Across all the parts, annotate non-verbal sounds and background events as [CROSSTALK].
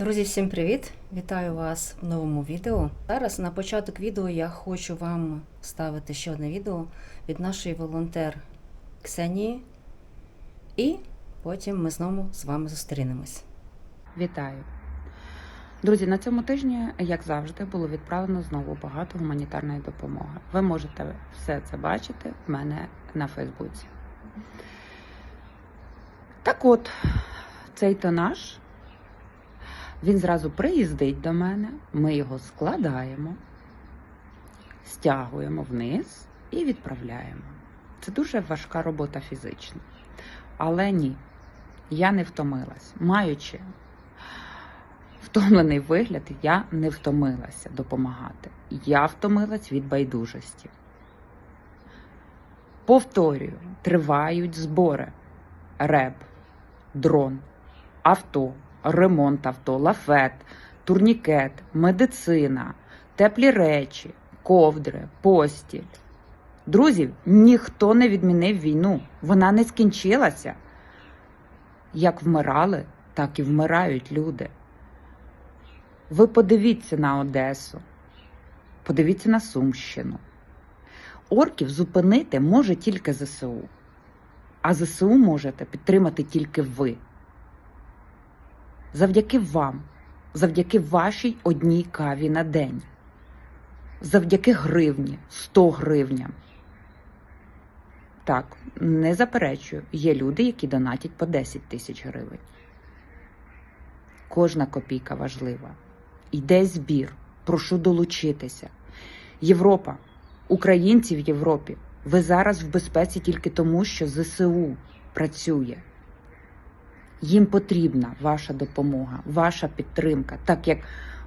Друзі, всім привіт! Вітаю вас в новому відео. Зараз на початок відео я хочу вам ставити ще одне відео від нашої волонтер Ксенії, і потім ми знову з вами зустрінемось. Вітаю. Друзі, на цьому тижні, як завжди, було відправлено знову багато гуманітарної допомоги. Ви можете все це бачити в мене на Фейсбуці. Так от, цей тонаж, він зразу приїздить до мене, ми його складаємо, стягуємо вниз і відправляємо. Це дуже важка робота фізична. Але ні, я не втомилась. Маючи втомлений вигляд, я не втомилася допомагати. Я втомилась від байдужості. Повторюю, тривають збори. РЕБ, дрон, авто, ремонт авто, лафет, турнікет, медицина, теплі речі, ковдри, постіль. Друзі, ніхто не відмінив війну. Вона не скінчилася. Як вмирали, так і вмирають люди. Ви подивіться на Одесу, подивіться на Сумщину. Орків зупинити може тільки ЗСУ, а ЗСУ можете підтримати тільки ви. Завдяки вам, завдяки вашій одній каві на день, завдяки гривні, 100 гривням. Так, не заперечую, є люди, які донатять по 10 тисяч гривень. Кожна копійка важлива. Йде збір. Прошу долучитися. Європа, українці в Європі. Ви зараз в безпеці тільки тому, що ЗСУ працює. Їм потрібна ваша допомога, ваша підтримка, так як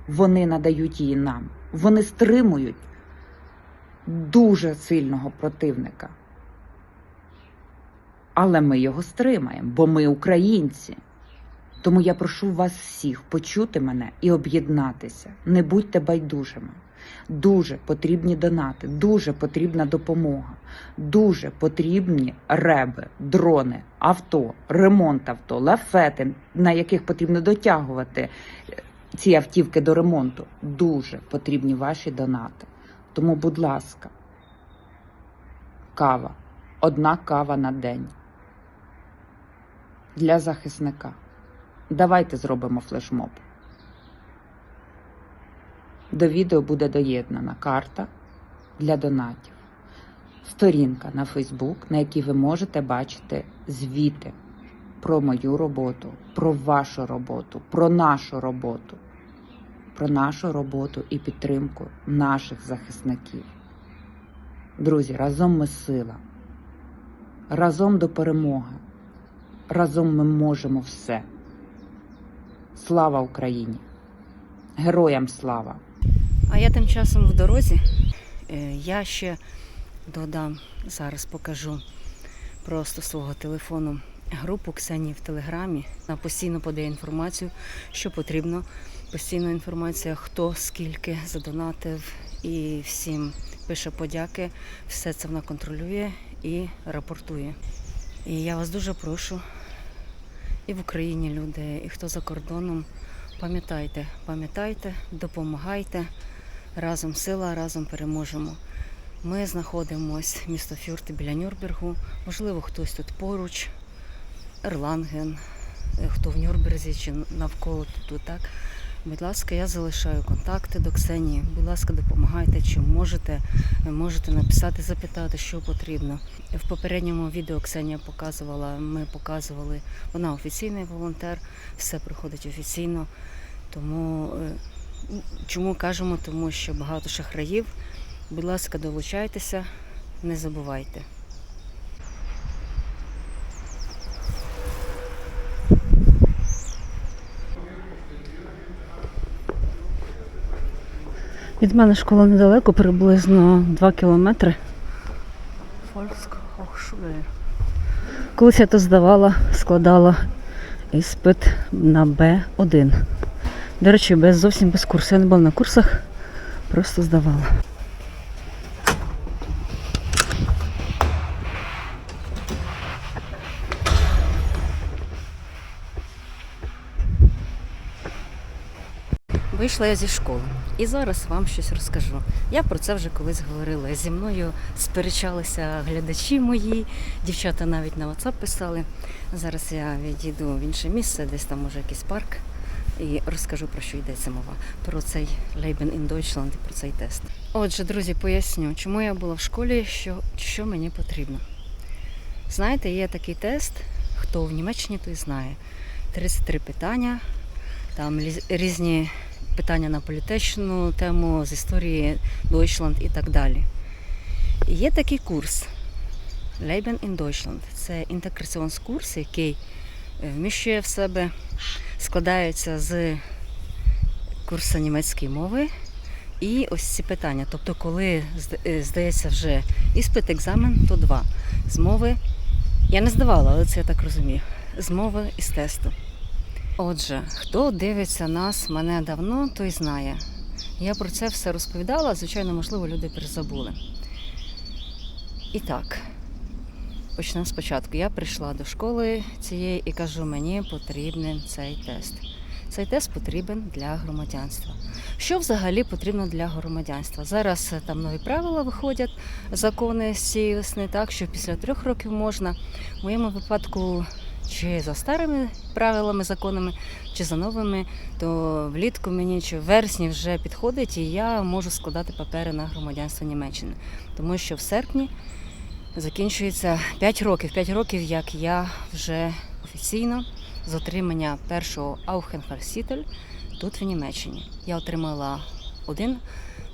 вони надають її нам. Вони стримують дуже сильного противника. Але ми його стримаємо, бо ми українці. Тому я прошу вас всіх почути мене і об'єднатися. Не будьте байдужими. Дуже потрібні донати, дуже потрібна допомога, дуже потрібні реби, дрони, авто, ремонт авто, лафети, на яких потрібно дотягувати ці автівки до ремонту. Дуже потрібні ваші донати. Тому, будь ласка, кава, одна кава на день для захисника. Давайте зробимо флешмоб. До відео буде доєднана карта для донатів, сторінка на Фейсбук, на якій ви можете бачити звіти про мою роботу, про вашу роботу, про нашу роботу, про нашу роботу і підтримку наших захисників. Друзі, разом ми сила, разом до перемоги, разом ми можемо все. Слава Україні! Героям слава! А я тим часом в дорозі. Е, Я ще додам, зараз покажу просто свого телефону групу Ксенії в Телеграмі. Вона постійно подає інформацію, що потрібно. Постійна інформація, хто скільки задонатив і всім пише подяки. Все це вона контролює і рапортує. І я вас дуже прошу, і в Україні люди, і хто за кордоном, пам'ятайте, пам'ятайте, допомагайте. Разом сила, разом переможемо. Ми знаходимося місто Фюрти біля Нюрнбергу. Можливо, хтось тут поруч, Ерланген, е, хто в Нюрнберзі чи навколо тут, так. Будь ласка, я залишаю контакти до Ксенії. Будь ласка, допомагайте, чи можете, е, можете написати, запитати, що потрібно. В попередньому відео Ксенія показувала, ми показували, вона офіційний волонтер, все проходить офіційно. Тому е, чому кажемо? Тому що багато шахраїв. Будь ласка, долучайтеся, не забувайте. Від мене школа недалеко, приблизно 2 кілометри. Колись я то здавала, складала іспит на Б1. До речі, без зовсім без курсу. Я не була на курсах, просто здавала. Вийшла я зі школи і зараз вам щось розкажу. Я про це вже колись говорила. Зі мною сперечалися глядачі мої, дівчата навіть на WhatsApp писали. Зараз я відійду в інше місце, десь там може якийсь парк, і розкажу про що йдеться мова. Про цей Leben in Deutschland і про цей тест. Отже, друзі, поясню, чому я була в школі, що, що мені потрібно. Знаєте, є такий тест, хто в Німеччині, той знає. 33 питання, там різні питання на політичну тему з історії Deutschland і так далі. І є такий курс Leben in Deutschland. Це інтеграціонс-курс, який е, вміщує в себе, складається з курсу німецької мови і ось ці питання. Тобто, коли е, здається вже іспит, екзамен, то два. З мови я не здавала, але це я так розумію. З мови і з тесту. Отже, хто дивиться нас мене давно, той знає. Я про це все розповідала, звичайно, можливо, люди перезабули. І так, почнемо спочатку. Я прийшла до школи цієї і кажу, мені потрібен цей тест. Цей тест потрібен для громадянства. Що взагалі потрібно для громадянства? Зараз е, там нові правила виходять, закони з цієї весни, так що після трьох років можна. В моєму випадку чи за старими правилами, законами, чи за новими, то влітку мені чи в вересні вже підходить, і я можу складати папери на громадянство Німеччини. Тому що в серпні закінчується 5 років. 5 років, як я вже офіційно з отримання першого Аухенфальсітель тут в Німеччині. Я отримала один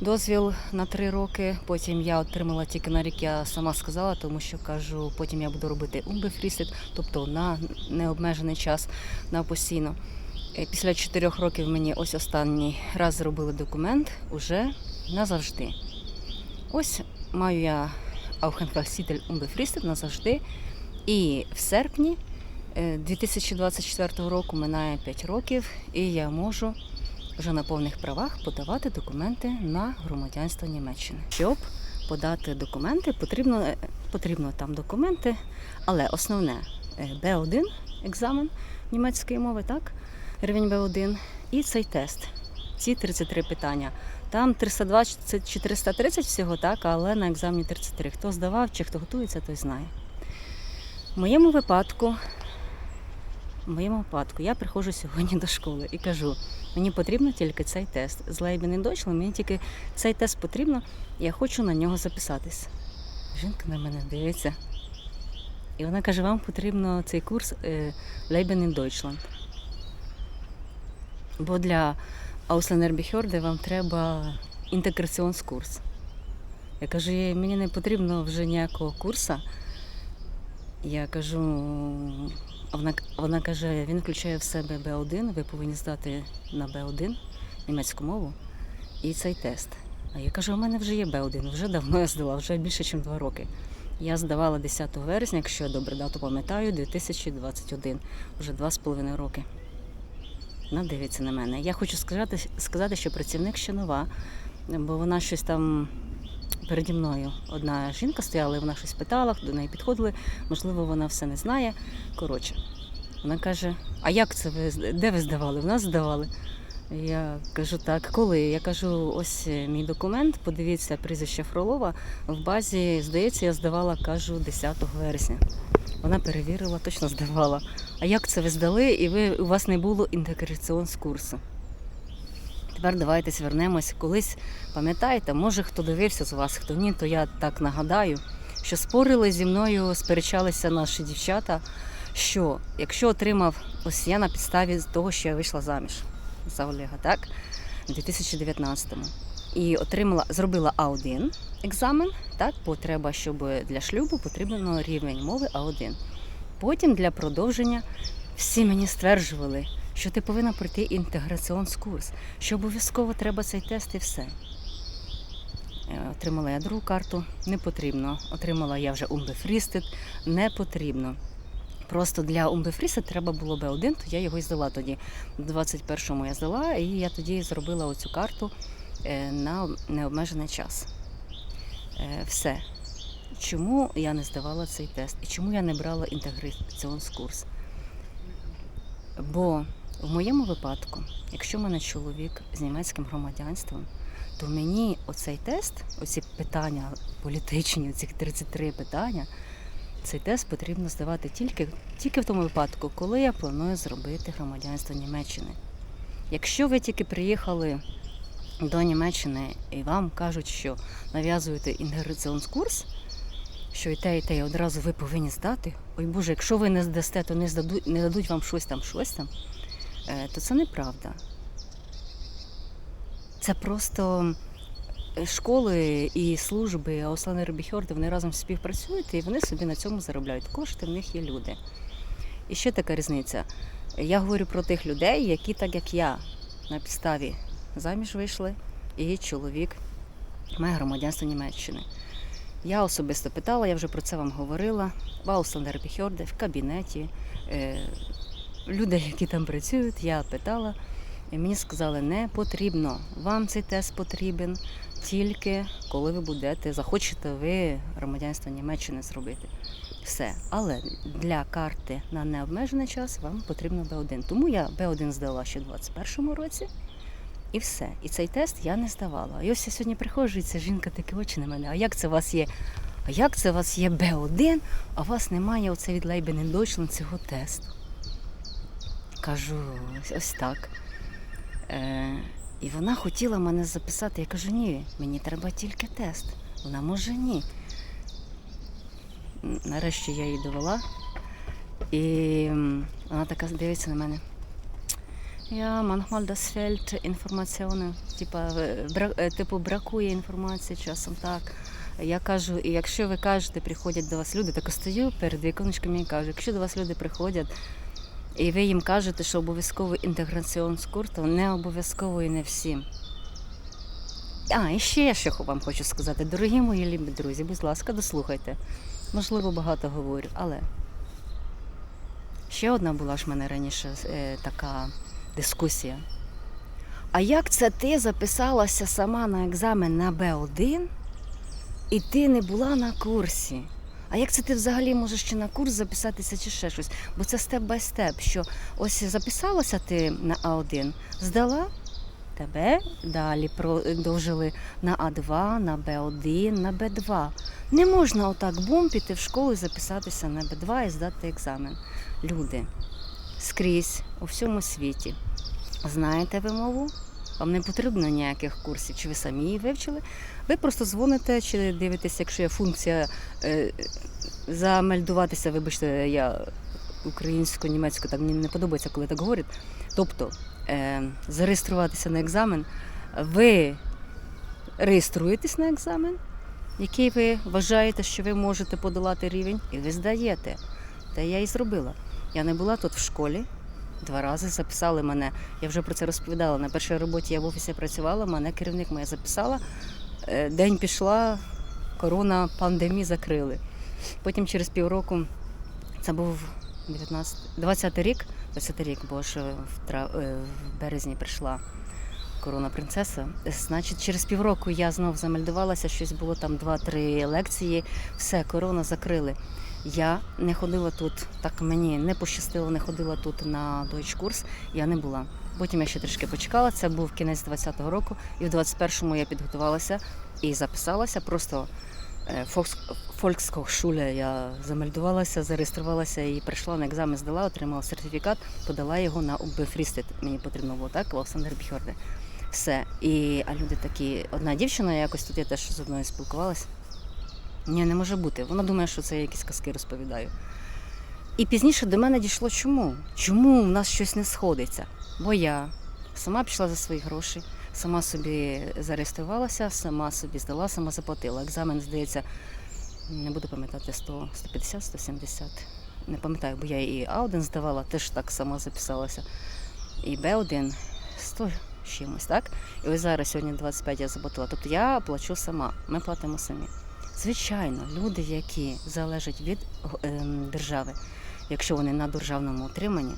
дозвіл на три роки. Потім я отримала тільки на рік, я сама сказала, тому що кажу, потім я буду робити умбефрістит, тобто на необмежений час, на постійно. Е, Після чотирьох років мені ось останній раз зробили документ уже назавжди. Ось маю я Аухенфальсітель умбефрістит назавжди. І в серпні е, 2024 року минає 5 років, і я можу вже на повних правах подавати документи на громадянство Німеччини. Щоб подати документи, потрібно, е, потрібно там документи, але основне е, B1 екзамен німецької мови, так? Рівень B1 і цей тест. Ці 33 питання. Там 320 чи 430 всього, так, але на екзамені 33. Хто здавав чи хто готується, той знає. В моєму випадку, в моєму випадку я приходжу сьогодні до школи і кажу, мені потрібно тільки цей тест. З Лейбен і Deutschland мені тільки цей тест потрібно, я хочу на нього записатись. Жінка на мене дивиться. І вона каже, вам потрібно цей курс Leben in Deutschland. Бо для Ausländer вам треба інтеграціонс-курс. Я кажу, мені не потрібно вже ніякого курсу. Я кажу, вона, вона каже, він включає в себе B1, ви повинні здати на B1 німецьку мову і цей тест. А я кажу, у мене вже є B1, вже давно я здала, вже більше, ніж два роки. Я здавала 10 вересня, якщо я добре дату пам'ятаю, 2021, вже два з половиною роки. Вона дивиться на мене. Я хочу сказати, сказати, що працівник ще нова, бо вона щось там переді мною. Одна жінка стояла, і вона щось питала, до неї підходили. Можливо, вона все не знає. Коротше, вона каже: А як це ви де ви здавали? В нас здавали. Я кажу, так, коли? Я кажу, ось е, мій документ, подивіться прізвище Фролова. В базі, здається, я здавала, кажу, 10 вересня. Вона перевірила, точно здавала. А як це ви здали, і ви, у вас не було інтеграціонс курсу? Тепер давайте звернемось. Колись пам'ятаєте, може хто дивився з вас, хто ні, то я так нагадаю, що спорили зі мною, сперечалися наші дівчата, що якщо отримав, ось я на підставі того, що я вийшла заміж за Олега, так, у 2019-му. І отримала, зробила А1 екзамен, так, бо треба, щоб для шлюбу потрібно рівень мови А1. Потім для продовження всі мені стверджували, що ти повинна пройти інтеграціонс курс, що обов'язково треба цей тест і все. Е, Отримала я другу карту, не потрібно. Отримала я вже умбефрістит, не потрібно. Просто для умбефрістит треба було Б1, то я його і здала тоді. У 21-му я здала, і я тоді зробила оцю карту е, на необмежений час. Е, Все. Чому я не здавала цей тест і чому я не брала інтеграціонс курс? Бо В моєму випадку, якщо в мене чоловік з німецьким громадянством, то мені оцей тест, оці питання політичні, оці 33 питання, цей тест потрібно здавати тільки, тільки в тому випадку, коли я планую зробити громадянство Німеччини. Якщо ви тільки приїхали до Німеччини і вам кажуть, що нав'язуєте інтеграціонскурс, що і те, і те, і одразу ви повинні здати. Ой Боже, якщо ви не здасте, то не, здадуть, не дадуть вам щось там, щось там, е, то це неправда. Це просто школи і служби Ауслани Ребіхьорди, вони разом співпрацюють і вони собі на цьому заробляють кошти, в них є люди. І ще така різниця. Я говорю про тих людей, які так як я на підставі заміж вийшли, і чоловік має громадянство Німеччини. Я особисто питала, я вже про це вам говорила. В Аусландер Біхьорде, в кабінеті. Е, людей, які там працюють, я питала. І мені сказали, не потрібно. Вам цей тест потрібен тільки коли ви будете, захочете ви громадянство Німеччини зробити. Все. Але для карти на необмежений час вам потрібно Б1. Тому я Б1 здала ще у 21-му році. І все. І цей тест я не здавала. І ось я сьогодні приходжу, і ця жінка такі очі на мене. А як це у вас є? А як це у вас є Б1, а у вас немає оце від Лейбен Deutschland цього тесту? Кажу, ось так. Е, і вона хотіла мене записати. Я кажу, ні, мені треба тільки тест. Вона може ні. Нарешті я її довела. І вона така дивиться на мене. Ja, manchmal das fehlt е, типу, бракує інформації часом так. Я кажу, і якщо ви кажете, приходять до вас люди, так стою перед віконечком і кажу, якщо до вас люди приходять, і ви їм кажете, що обов'язково інтеграціон з то не обов'язково і не всім. А, і ще я що вам хочу сказати. Дорогі мої любі друзі, будь ласка, дослухайте. Можливо, багато говорю, але ще одна була ж в мене раніше е, така дискусія. А як це ти записалася сама на екзамен на Б1 і ти не була на курсі? А як це ти взагалі можеш чи на курс записатися, чи ще щось? Бо це степ бай степ, що ось записалася ти на А1, здала, тебе далі продовжили на А2, на Б1, на Б2. Не можна отак бум піти в школу і записатися на Б2 і здати екзамен. Люди скрізь у всьому світі. Знаєте ви мову? Вам не потрібно ніяких курсів, чи ви самі її вивчили. Ви просто дзвоните чи дивитеся, якщо є функція е, замельдуватися, вибачте, я українську, німецьку, так мені не подобається, коли так говорять. Тобто е, зареєструватися на екзамен, ви реєструєтесь на екзамен, який ви вважаєте, що ви можете подолати рівень, і ви здаєте. Та я і зробила. Я не була тут в школі. Два рази записали мене. Я вже про це розповідала. На першій роботі я в офісі працювала, мене керівник моя записала. Е, День пішла, корона, пандемії закрили. Потім через півроку, це був 19, 20 рік, 20 рік, бо ж в, трав, е, в березні прийшла корона принцеса. Значить, через півроку я знов замельдувалася, щось було там 2-3 лекції, все, корона закрили. Я не ходила тут, так мені не пощастило, не ходила тут на дойч-курс, я не була. Потім я ще трішки почекала, це був кінець 20-го року, і в 21-му я підготувалася і записалася. Просто е, Volkshochschule я замельдувалася, зареєструвалася і прийшла на екзамен, здала, отримала сертифікат, подала його на Убефрістет. Мені потрібно було так, Олександр Біхорде. Все. І, а люди такі, одна дівчина, якось тут я теж з одною спілкувалася. Ні, не може бути. Вона думає, що це я якісь казки розповідаю. І пізніше до мене дійшло чому? Чому в нас щось не сходиться? Бо я сама пішла за свої гроші, сама собі зареєструвалася, сама собі здала, сама заплатила. Екзамен, здається, не буду пам'ятати 100, 150, 170. Не пам'ятаю, бо я і А1 здавала, теж так сама записалася. І Б1 100 чимось, так? І ось зараз сьогодні 25 я заплатила. Тобто я плачу сама, ми платимо самі. Звичайно, люди, які залежать від ем, держави, якщо вони на державному утриманні,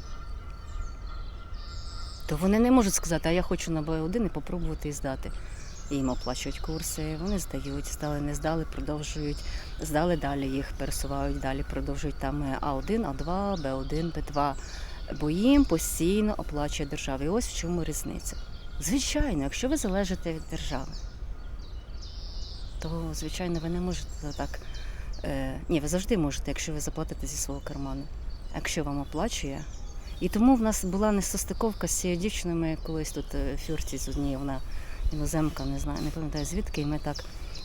то вони не можуть сказати, а я хочу на Б1 і попробувати і здати. Їм оплачують курси, вони здають, здали, не здали, продовжують, здали далі, їх пересувають далі, продовжують там А1, А2, Б1, Б2. бо їм постійно оплачує держава. І ось в чому різниця. Звичайно, якщо ви залежите від держави, то звичайно ви не можете так. Е, ні, ви завжди можете, якщо ви заплатите зі свого карману, якщо вам оплачує. І тому в нас була несостиковка з цією дівчиною, ми колись тут е, фюрці з однією, вона іноземка, не знаю, не пам'ятаю звідки, і ми так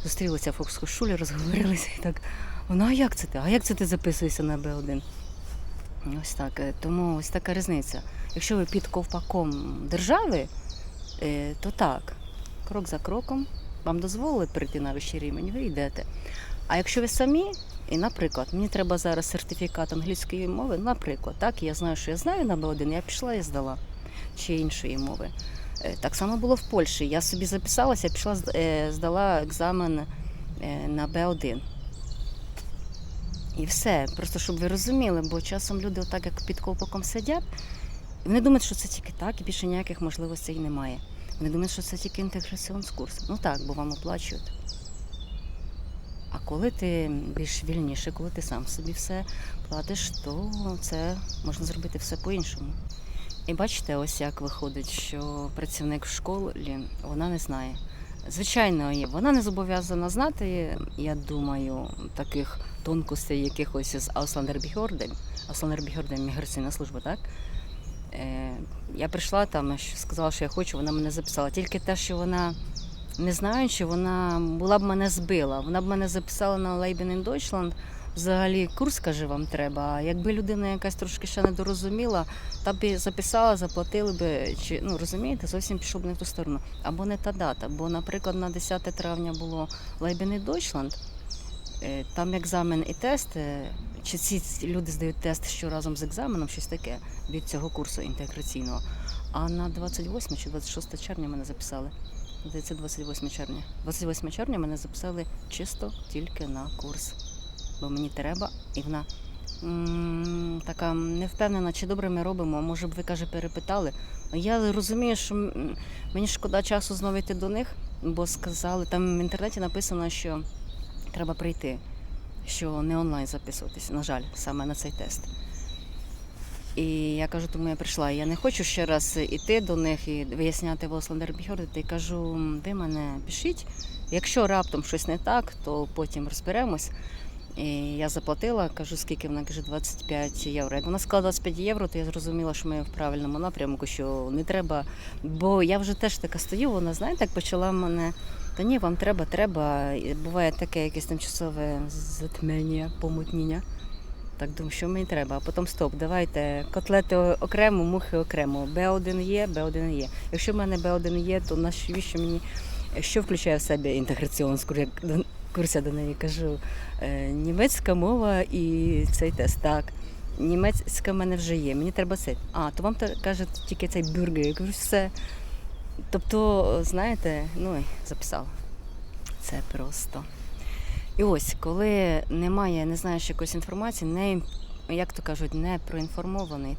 зустрілися в фокс-шулі, розговорилися і так. Вона, а як це ти? А як це ти записуєшся на Б1? Ось так. е, Тому ось така різниця. Якщо ви під ковпаком держави, е, то так, крок за кроком, вам дозволили перейти на вищий рівень, ви йдете. А якщо ви самі, і, наприклад, мені треба зараз сертифікат англійської мови, наприклад, так, я знаю, що я знаю на Б1, я пішла і здала чи іншої мови. Е, Так само було в Польщі. Я собі записалася, пішла, е, здала екзамен е, на Б1. І все. Просто щоб ви розуміли, бо часом люди отак як під ковпаком сидять, вони думають, що це тільки так, і більше ніяких можливостей немає. Вони думають, що це тільки інтеграційний курс. Ну так, бо вам оплачують. А коли ти більш вільніше, коли ти сам собі все платиш, то це можна зробити все по-іншому. І бачите, ось як виходить, що працівник в школі вона не знає. Звичайно, вона не зобов'язана знати, я думаю, таких тонкостей якихось з Аусландербігорден. Аусландербігорден міграційна служба, так? Е, я прийшла там, сказала, що я хочу, вона мене записала. Тільки те, що вона не знаючи, вона була б мене збила. Вона б мене записала на Лейбен Deutschland. Взагалі курс, каже, вам треба. А якби людина якась трошки ще не дорозуміла, та б записала, заплатили би, чи ну розумієте, зовсім пішов б не в ту сторону. Або не та дата. Бо, наприклад, на 10 травня було in Deutschland, е, там екзамен і тест. е, Чи ці люди здають тест що разом з екзаменом, щось таке від цього курсу інтеграційного. А на 28 чи 26 червня мене записали. Здається, 28 червня. 28 червня мене записали чисто тільки на курс. Бо мені треба, і вона така не впевнена, чи добре ми робимо. Може б ви каже, перепитали. Я розумію, що мені шкода часу знову йти до них, бо сказали, там в інтернеті написано, що треба прийти, що не онлайн записуватися, на жаль, саме на цей тест. І я кажу, тому я прийшла. Я не хочу ще раз іти до них і виясняти Восландер Бігордити. І кажу, ви мене пишіть. Якщо раптом щось не так, то потім розберемось. І я заплатила, кажу, скільки вона каже, 25 євро. Як вона сказала 25 євро, то я зрозуміла, що ми в правильному напрямку, що не треба. Бо я вже теж така стою, вона, знаєте, як почала мене. Та ні, вам треба, треба. І Буває таке якесь тимчасове затмення, помутніння. Так думаю, що мені треба. А потім стоп, давайте котлети окремо, мухи окремо. Б1 є, Б1 є. Якщо в мене Б1 є, то навіщо мені що включає в себе інтеграційний? Як я до неї кажу. е, Німецька мова і цей тест. Так. Німецька в мене вже є, мені треба це. А, то вам каже тільки цей бюргер. Я кажу, все. Тобто, знаєте, ну і записала. Це просто. І ось, коли немає, не знаєш якоїсь інформації, не, як то кажуть, не проінформований,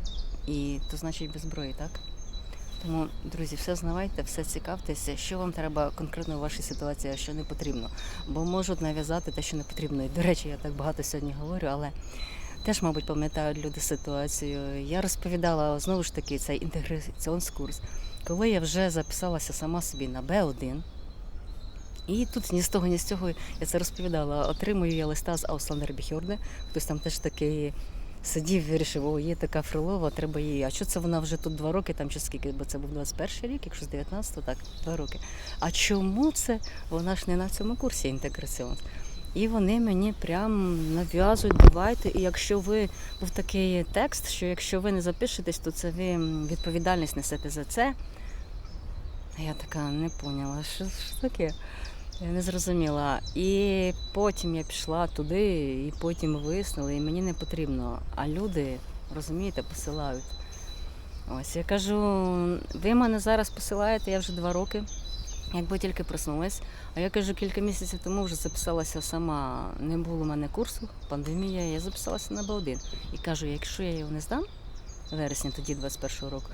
і то значить без зброї, так? Тому, друзі, все знавайте, все цікавтеся, що вам треба конкретно в вашій ситуації, а що не потрібно. Бо можуть нав'язати те, що не потрібно. І, до речі, я так багато сьогодні говорю, але теж, мабуть, пам'ятають люди ситуацію. Я розповідала знову ж таки цей інтеграційний курс, коли я вже записалася сама собі на Б1. І тут ні з того, ні з цього я це розповідала. Отримую я листа з Аусландер Біхьорде. Хтось там теж такий сидів, вирішив, о, є така Фролова, треба її. А що це вона вже тут два роки, там чи скільки, бо це був 21 рік, якщо з 19-го, так, два роки. А чому це вона ж не на цьому курсі інтеграціон? І вони мені прям нав'язують, давайте. І якщо ви був такий текст, що якщо ви не запишетесь, то це ви відповідальність несете за це. А Я така не поняла, що, що таке. Я не зрозуміла. І потім я пішла туди, і потім виснули, і мені не потрібно. А люди, розумієте, посилають. Ось я кажу, ви мене зараз посилаєте, я вже два роки, якби тільки проснулась. А я кажу, кілька місяців тому вже записалася сама. Не було в мене курсу, пандемія, я записалася на Б1. І кажу, якщо я його не здам в вересні, тоді 21-го року,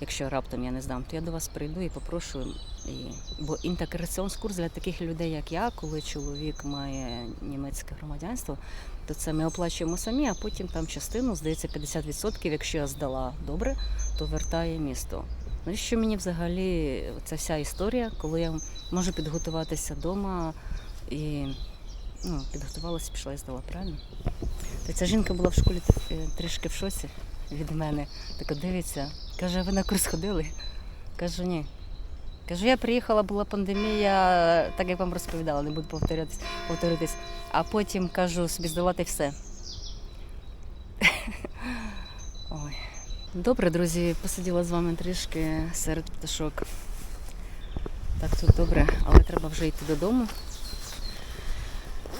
якщо раптом я не здам, то я до вас прийду і попрошу. І... Бо інтеграціонський курс для таких людей, як я, коли чоловік має німецьке громадянство, то це ми оплачуємо самі, а потім там частину, здається, 50%, якщо я здала добре, то вертає місто. Навіщо мені взагалі ця вся історія, коли я можу підготуватися вдома і ну, підготувалася, пішла і здала, правильно? Та ця жінка була в школі е, трішки в шоці від мене. Така дивиться, каже, ви на курс ходили? Кажу, ні. Кажу, я приїхала, була пандемія, так як вам розповідала, не буду повторятись, повторитись. А потім кажу, собі й все. [LAUGHS] Ой. Добре, друзі, посиділа з вами трішки серед пташок. Так тут добре, але треба вже йти додому.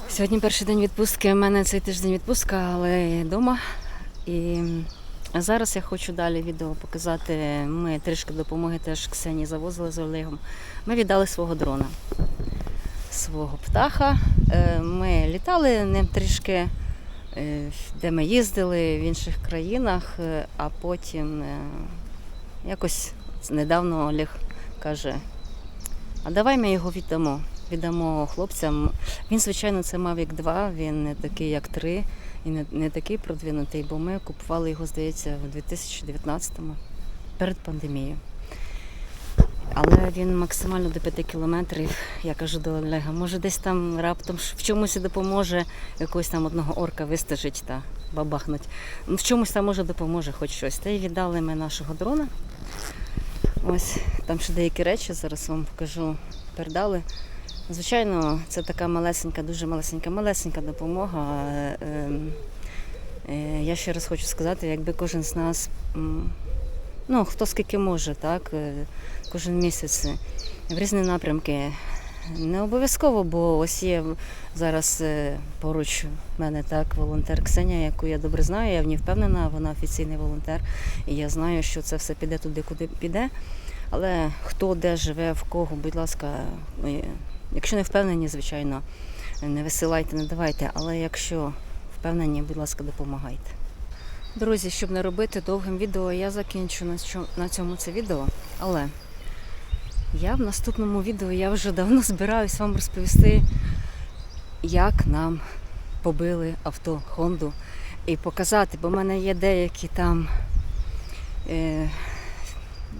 Сьогодні перший день відпустки. У мене цей тиждень відпустка, але я вдома. І зараз я хочу далі відео показати. Ми трішки допомоги теж Ксенії завозили з Олегом. Ми віддали свого дрона, свого птаха. Е, Ми літали ним трішки, е, де ми їздили в інших країнах, е, а потім якось недавно Олег каже: а давай ми його віддамо. Віддамо хлопцям. Він, звичайно, це Mavic 2, він не такий, як 3, і не, не такий продвинутий, бо ми купували його, здається, в 2019-му, перед пандемією. Але він максимально до 5 кілометрів. Я кажу до Олега, може десь там раптом в чомусь допоможе, якогось там одного орка вистежить та бабахнуть. Ну, В чомусь там може допоможе хоч щось. Та й віддали ми нашого дрона. Ось там ще деякі речі, зараз вам покажу, передали. Звичайно, це така малесенька, дуже малесенька, малесенька допомога. Е, ем, е, Я ще раз хочу сказати, якби кожен з нас, ну хто скільки може, так, е, кожен місяць в різні напрямки. Не обов'язково, бо ось є зараз поруч мене так волонтер Ксенія, яку я добре знаю, я в ній впевнена, вона офіційний волонтер, і я знаю, що це все піде туди, куди піде. Але хто де живе, в кого, будь ласка, якщо не впевнені, звичайно, не висилайте, не давайте. Але якщо впевнені, будь ласка, допомагайте. Друзі, щоб не робити довгим відео, я закінчу на цьому це відео. Але я в наступному відео я вже давно збираюсь вам розповісти, як нам побили авто Хонду і показати, бо в мене є деякі там. Е,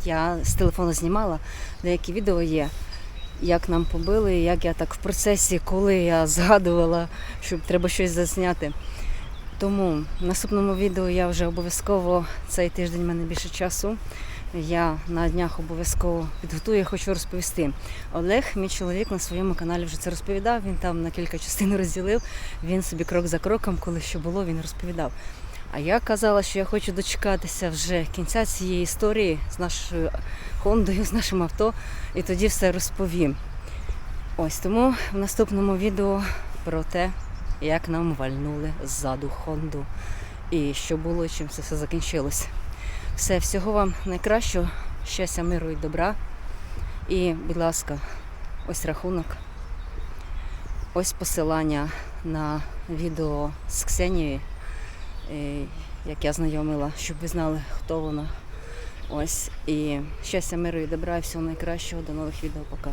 я з телефону знімала, деякі відео є, як нам побили, як я так в процесі, коли я згадувала, що треба щось засняти. Тому в наступному відео я вже обов'язково цей тиждень в мене більше часу. Я на днях обов'язково підготую, я хочу розповісти. Олег, мій чоловік, на своєму каналі вже це розповідав. Він там на кілька частин розділив. Він собі крок за кроком, коли що було, він розповідав. А я казала, що я хочу дочекатися вже кінця цієї історії з нашою Хондою, з нашим авто, і тоді все розповім. Ось тому в наступному відео про те, як нам вальнули ззаду Хонду і що було, чим це все закінчилось. Все, всього вам найкращого, щастя, миру і добра. І, будь ласка, ось рахунок, ось посилання на відео з Ксенією, як я знайомила, щоб ви знали, хто вона. Ось і щастя, миру і добра, і всього найкращого. До нових відео. Пока.